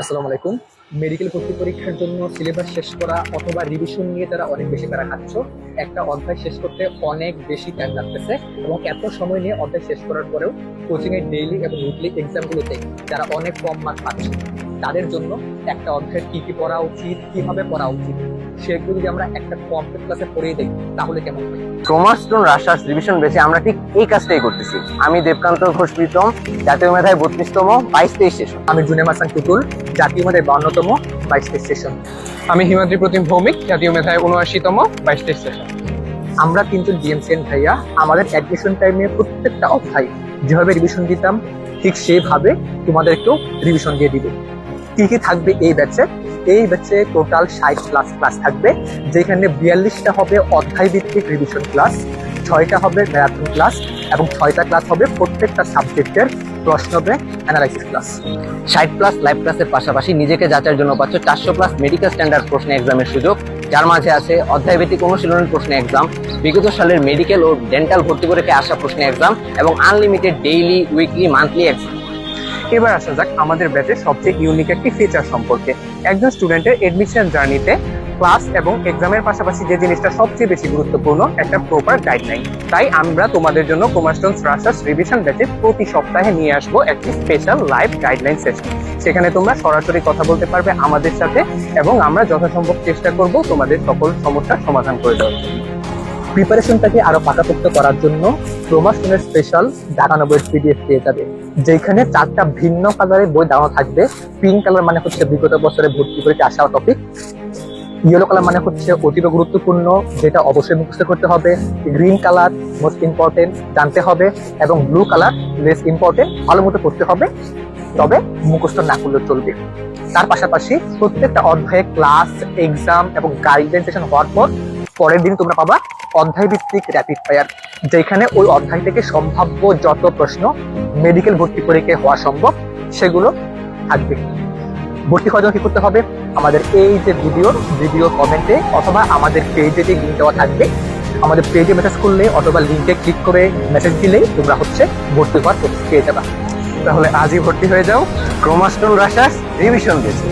আসসালামু আলাইকুম। মেডিকেল ভর্তি পরীক্ষার জন্য সিলেবাস শেষ করা অথবা রিভিশন নিয়ে তারা অনেক বেশি প্যারা খাচ্ছ। একটা অধ্যায় শেষ করতে অনেক বেশি টাইম লাগতেছে এবং এত সময় নিয়ে অধ্যায় শেষ করার পরেও কোচিং এর ডেইলি এবং উইকলি এক্সামগুলোতে যারা অনেক কম মার্ক পাচ্ছে তাদের জন্য একটা অধ্যায়ের কি কি পড়া উচিত কীভাবে পড়া উচিত সেগুলো যদি আমরা একটা কমপ্লিট ক্লাসে পড়িয়ে দিই তাহলে কেমন হয়? ক্রোমাস্টোন রাশার্স রিভিশন বেছে আমরা ঠিক এই কাজটাই করতেছি। আমি দেবকান্ত ঘোষ প্রীতম জাতীয় মেধায় বত্রিশতম বাইশ তেইশ আমি জুনেম হাসান টুটুল জাতীয় মধ্যে বান্নতম বাইশ তেইশ সেশন আমি হিমাদ্রি প্রতিম ভৌমিক, জাতীয় মেধায় উনআশিতম বাইশ তেইশ সেশন আমরা তিনজন ডিএমসিএন ভাইয়া, আমাদের অ্যাডমিশন টাইমে প্রত্যেকটা অধ্যায় যেভাবে রিভিশন দিতাম, ঠিক সেভাবে তোমাদেরকেও রিভিশন দিয়ে দিবে। কি কি থাকবে এই ব্যাচে এই ব্যাচে টোটাল ষাট প্লাস ক্লাস থাকবে, যেখানে বিয়াল্লিশটা হবে অধ্যায় ভিত্তিক রিভিশন ক্লাস ছয়টা হবে ম্যারাথন ক্লাস এবং ছয়টা ক্লাস হবে প্রত্যেকটা সাবজেক্টের প্রশ্ন হবে অ্যানালাইসিস ক্লাস ষাট প্লাস লাইভ ক্লাসের পাশাপাশি নিজেকে যাচার জন্য পাচ্ছ চারশো প্লাস মেডিকেল স্ট্যান্ডার্ড প্রশ্ন এক্সামের সুযোগ। যার মাঝে আছে অধ্যায়ভিত্তিক অনুশীলনের প্রশ্ন এক্সাম বিগত সালের মেডিকেল ও ডেন্টাল ভর্তি পরীক্ষায় আসা প্রশ্ন এক্সাম এবং unlimited daily weekly monthly exam এবার আসা যাক আমাদের ব্যাচের সবচেয়ে ইউনিক একটি ফিচার সম্পর্কে। একজন স্টুডেন্টের এডমিশন জার্নিতে ক্লাস এবং এক্সামের পাশাপাশি যে জিনিসটা সবচেয়ে বেশি গুরুত্বপূর্ণ, একটা প্রপার গাইডলাইন তাই আমরা তোমাদের জন্য কোমাস্টন রাশার্স রিভিশন ব্যাচে প্রতি সপ্তাহে নিয়ে আসব একটি স্পেশাল লাইভ গাইডলাইন সেশন সেখানে তোমরা সরাসরি কথা বলতে পারবে আমাদের সাথে এবং আমরা যথাসম্ভব চেষ্টা করব তোমাদের সকল সমস্যার সমাধান করে দেওয়ার। প্রিপারেশনটাকে আরও পাকাপোক্ত করার জন্য প্রমোশনের স্পেশাল ঢাকানো বই পিডিএফ পেয়ে যাবে যেখানে চারটা ভিন্ন কালারের বই দেওয়া থাকবে। পিঙ্ক কালার মানে হচ্ছে বিগত বছরে ভর্তি পরীক্ষা আসা টপিক ইয়েলো কালার মানে হচ্ছে অতীব গুরুত্বপূর্ণ, যেটা অবশ্যই মুখস্থ করতে হবে। গ্রিন কালার মোস্ট ইম্পর্টেন্ট জানতে হবে, এবং ব্লু কালার লেস ইম্পর্টেন্ট ভালো মতো করতে হবে। তবে মুখস্থ না করলেও চলবে। তার পাশাপাশি প্রত্যেকটা অধ্যায়ে ক্লাস এক্সাম এবং গাইডলাইন সেশন হওয়ার পর পরের দিন তোমরা পাবা অধ্যায় ভিত্তিক র্যাপিড ফায়ার যেখানে ওই অধ্যায় থেকে সম্ভাব্য যত প্রশ্ন মেডিকেল ভর্তি পরীক্ষায় হওয়া সম্ভব, সেগুলো থাকবে। ভর্তি হওয়ার জন্য কি করতে হবে? আমাদের এই যে ভিডিওর ভিডিও কমেন্টে অথবা আমাদের পেজে যে লিঙ্ক দেওয়া থাকবে, আমাদের পেজে মেসেজ করলে অথবা লিঙ্কে ক্লিক করে মেসেজ দিলেই তোমরা হচ্ছে ভর্তি হওয়ার পেয়ে যাবা। তাহলে আজই ভর্তি হয়ে যাও। ক্রোমাস্টোন রাশাস রিভিশন বেছে